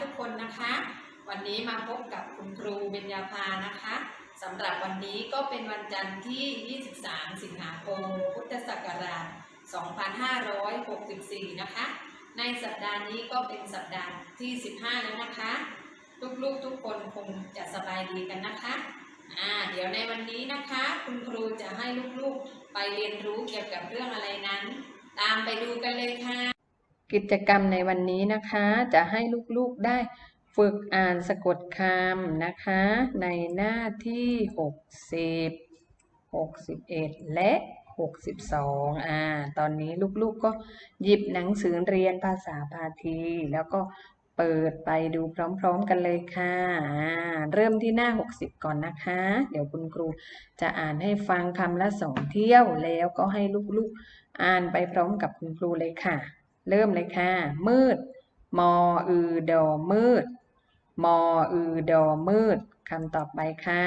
ทุกคนนะคะ วันนี้มาพบกับคุณครูเบญญาภานะคะสำหรับวันนี้ก็เป็นวันจันทร์ที่ 23 สิงหาคม พุทธศักราช 2564 นะคะ ในสัปดาห์นี้ก็เป็นสัปดาห์ที่ 15 แล้วนะคะ ลูกๆทุกคนคงจะสบายดีกันนะคะอ่าเดี๋ยวในวันนี้นะคะ คุณครูจะให้ลูกๆไปเรียนรู้เกี่ยวกับเรื่องอะไรนั้น ตามไปดูกันเลยค่ะ กิจกรรมในวันนี้นะคะ จะให้ลูกๆได้ฝึกอ่านสะกดคำนะคะ ในหน้าที่ 60 61 และ 62อ่าตอนนี้ลูกๆก็หยิบหนังสือเรียนภาษาพาที แล้วก็เปิดไปดูพร้อมๆกันเลยค่ะอ่าเริ่มที่หน้า 60 ก่อนนะคะ เดี๋ยวคุณครูจะอ่านให้ฟังคำละสองเที่ยวแล้วก็ให้ลูกๆอ่านไปพร้อมกับคุณครูเลยค่ะ เริ่มเลยค่ะ มืด มออือดอมืด มออือดอมืดคำต่อไปค่ะ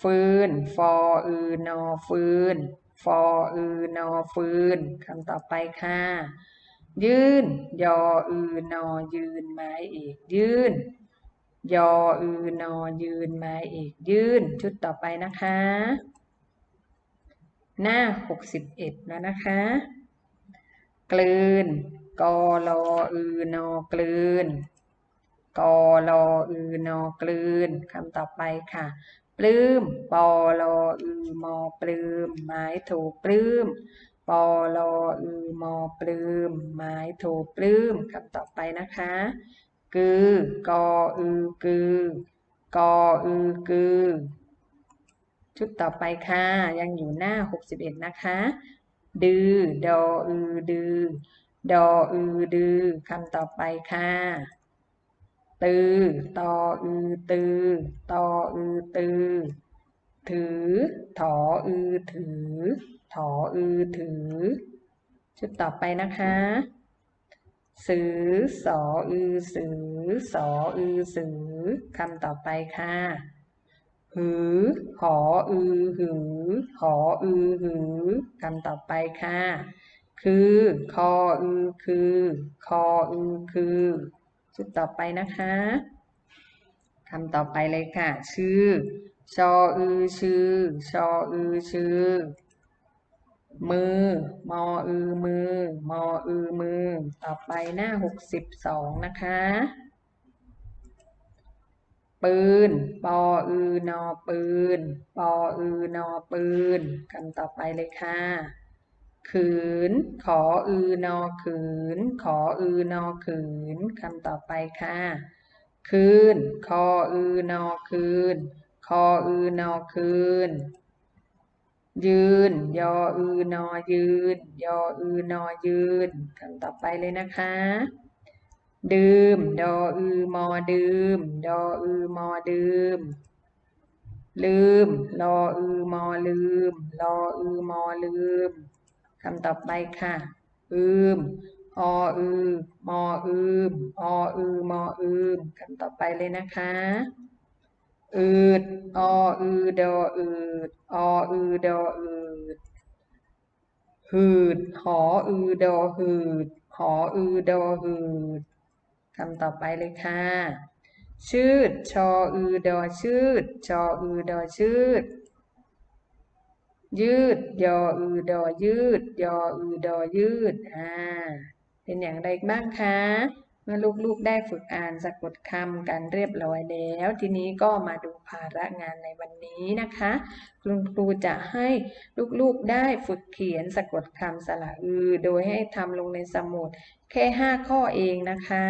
ฟืน ฟออือนอฟืน ฟออือนอฟืนคำต่อไปค่ะ ยืน ยออือนอยืนไม้เอกยืน ยออือนอยืนไม้เอกยืน ชุดต่อไปนะคะ หน้า61แล้วนะคะ กลืนกอลออือนอกลืนกอลออือนอกลืนคำต่อไปค่ะ ปลื้มปอลออือมอปลื้มไม้ถูกปลื้มปอลออือมอปลื้มไม้ถูกปลื้มคำต่อไปนะคะกือกออือกือกออือกือชุดต่อไปค่ะ ยังอยู่หน้า 61 นะคะ ดือ ดออือดือ ดออือดือคำต่อไปค่ะ ตือ ตออือตือ ตออือตือ ถือ ถออือถือ ถออือถือ ชุดต่อไปนะคะ สือ สออือสือ สออือสือคำต่อไปค่ะ หือ หออือ หือ หออือ หือคำต่อไปค่ะ คือ คออือ คือ คออือ คือชุดต่อไปนะคะคำต่อไปเลยค่ะ ชื่อ ชออือ ชื่อ ชออือ ชื่อ มือ มออือ มือ มออือ มือ ต่อไปหน้า62นะคะ ปืน ปออือนอปืน ปออือนอปืนคำต่อไปเลยค่ะ ขืน ขออือนอขืน ขออือนอขืนคำต่อไปค่ะ คืน คออือนอคืน คออือนอคืน ยืน ยออือนอยืน ยออือนอยืนคำต่อไปเลยนะคะ ดื่ม ดออือมอดื่ม ดออือมอดื่ม ลืมลออือมอลืมลออือมอลืมคำต่อไปค่ะ อืม ออือมออืมออือมออืมคำต่อไปเลยนะคะ อืด ออือดออืดออือดออืด หืด หออือดอหืด หออือดอหืด คำต่อไปเลยค่ะ ชืด ชออือ ดอชืด ชออือ ดอชืด ยืด ยออือ ดอยืด ยออือ ดอยืด อ่า เป็นอย่างไรบ้างคะ เมื่อลูกๆได้ฝึกอ่านสะกดคำกันเรียบร้อยแล้ว ทีนี้ก็มาดูภาระงานในวันนี้นะคะ คุณครูจะให้ลูกๆได้ฝึกเขียนสะกดคำสระอือ โดยให้ทำลงในสมุดแค่ 5 ข้อเองนะคะ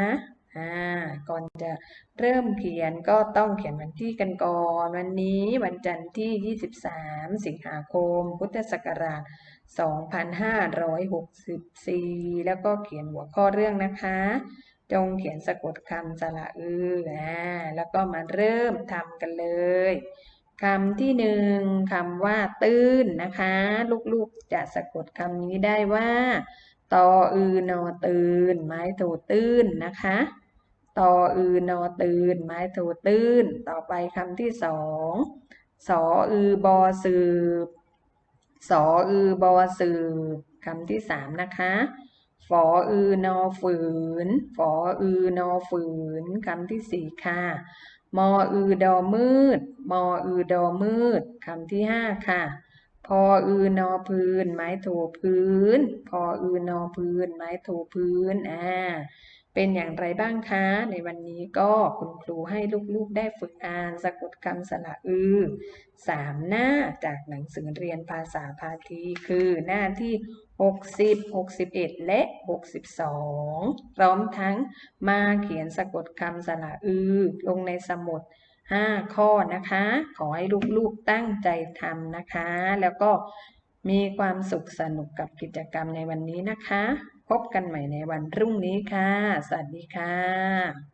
ก่อนจะเริ่มเขียนก็ต้องเขียนวันที่กันก่อน วันนี้วันจันทร์ที่ 23 สิงหาคม พุทธศักราช 2564 แล้วก็เขียนหัวข้อเรื่องนะคะ จงเขียนสะกดคำสระอืออ่าแล้วก็มาเริ่มทำกันเลยคำที่หนึ่งคำว่าตื้นนะคะ ลูกๆจะสะกดคำนี้ได้ว่าตออือนอตื่นไม้ถูตื้นนะคะ ตออือนอตื่น ไม้ถูตื้น ต่อไปคำที่สองสออือบอสืบสออือบอสืบคำที่สามนะคะฝออือนอฝืนฝออือนอฝืนคำที่สี่ค่ะมออือดอมืดมออือดอมืดคำที่ห้าค่ะ พออือนอพื้น ไม้ถูพื้น พออือนอพื้น ไม้ถูพื้นอ่าเป็นอย่างไรบ้างคะ ในวันนี้ก็คุณครูให้ลูกๆได้ฝึกอ่านสะกดคำสระอือสามหน้าจากหนังสือเรียนภาษาพาทีคือหน้าที่ 60 61 และ 62 พร้อมทั้งมาเขียนสะกดคำสระอือลงในสมุด 5 ข้อนะคะ ขอให้ลูกๆตั้งใจทำนะคะ แล้วก็มีความสุขสนุกกับกิจกรรมในวันนี้นะคะ พบกันใหม่ในวันพรุ่งนี้ค่ะ สวัสดีค่ะ